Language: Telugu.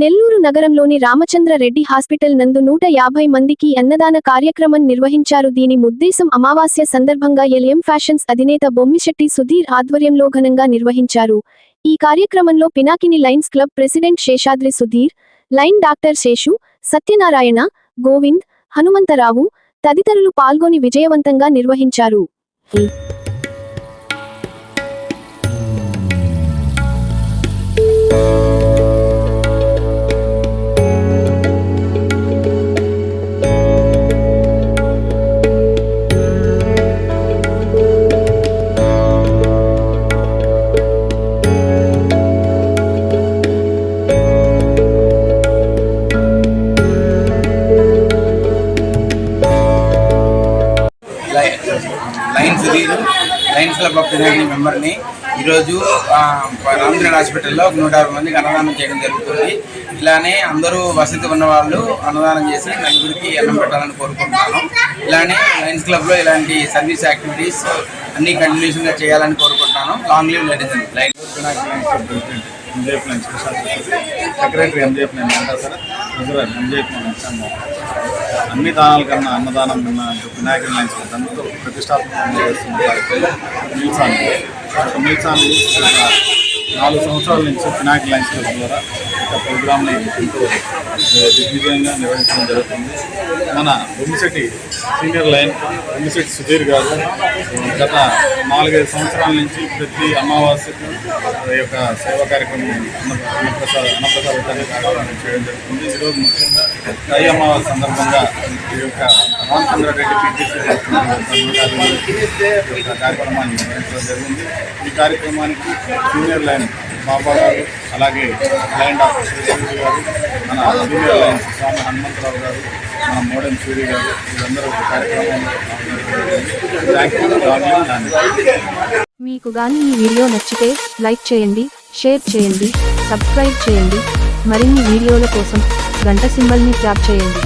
నెల్లూరు నగరంలోని రామచంద్ర రెడ్డి హాస్పిటల్ నందు నూట యాభై మందికి అన్నదాన కార్యక్రమం నిర్వహించారు. దీని ఉద్దేశం అమావాస్య సందర్భంగా ఎల్ఎం ఫ్యాషన్స్ అధినేత బొమ్మిశెట్టి సుధీర్ ఆధ్వర్యంలో ఘనంగా నిర్వహించారు. ఈ కార్యక్రమంలో Pinakini lions club president Seshadri Sudheer lion doctor Seshu Satyanarayana Govind Hanumantharao తదితరులు పాల్గొని విజయవంతంగా నిర్వహించారు. Lions lead lions club of Pinakini మెంబర్ని ఈరోజు ఆ, రామచంద్ర హాస్పిటల్లో ఒక నూట యాభై మందికి అన్నదానం చేయడం జరుగుతుంది. ఇలానే అందరూ వసతి ఉన్న వాళ్ళు అన్నదానం చేసి నలుగురికి అన్నం పెట్టాలని కోరుకుంటున్నాను. ఇలానే లయన్స్ క్లబ్లో ఇలాంటి సర్వీస్ యాక్టివిటీస్ అన్ని కంటిన్యూషన్గా చేయాలని కోరుకుంటున్నాను. Long live ladies and lion secretary MJF lion అంటారు సార్ అన్ని దానాల కన్నా అన్నదానం కన్నా వినాయకుడి లైన్స్ దాంతో ప్రతిష్టాత్మకంగా చేస్తున్న కార్యక్రమం మిల్సాన్. మిల్సాన్ నాలుగు సంవత్సరాల నుంచి వినాయక లైన్స్ ద్వారా ఒక ప్రోగ్రామ్ని ఎంతో దిగ్విజయంగా నిర్వహించడం జరుగుతుంది. మన బొమ్మిశెట్టి సీనియర్ లైన్ బొమ్మిశెట్టి సుధీర్ గారు గత నాలుగైదు సంవత్సరాల నుంచి ప్రతి అమావాస్యకు ఈ యొక్క సేవా కార్యక్రమం అన్నప్రసాద అన్నప్రసాద కార్యక్రమం చేయడం జరుగుతుంది. ఈరోజు ముఖ్యంగా తై అమావాస్య సందర్భంగా ఈ యొక్క రామచంద్ర రెడ్డి ఈ కార్యక్రమాన్ని నిర్వహించడం జరిగింది. ఈ కార్యక్రమానికి సీనియర్ లైన్ బాబా గారు అలాగే లైన్ డాక్టర్ శ్రీశ్రీ గారు మన సీనియర్ లైన్ స్వామి హనుమంతరావు గారు మన మోడెం సూర్య గారు వీళ్ళందరూ ఈ మీకు గాని ఈ వీడియో నచ్చితే లైక్ చేయండి షేర్ చేయండి సబ్స్క్రైబ్ చేయండి. మరిన్ని వీడియోల కోసం గంట సింబల్ని ట్యాప్ చేయండి.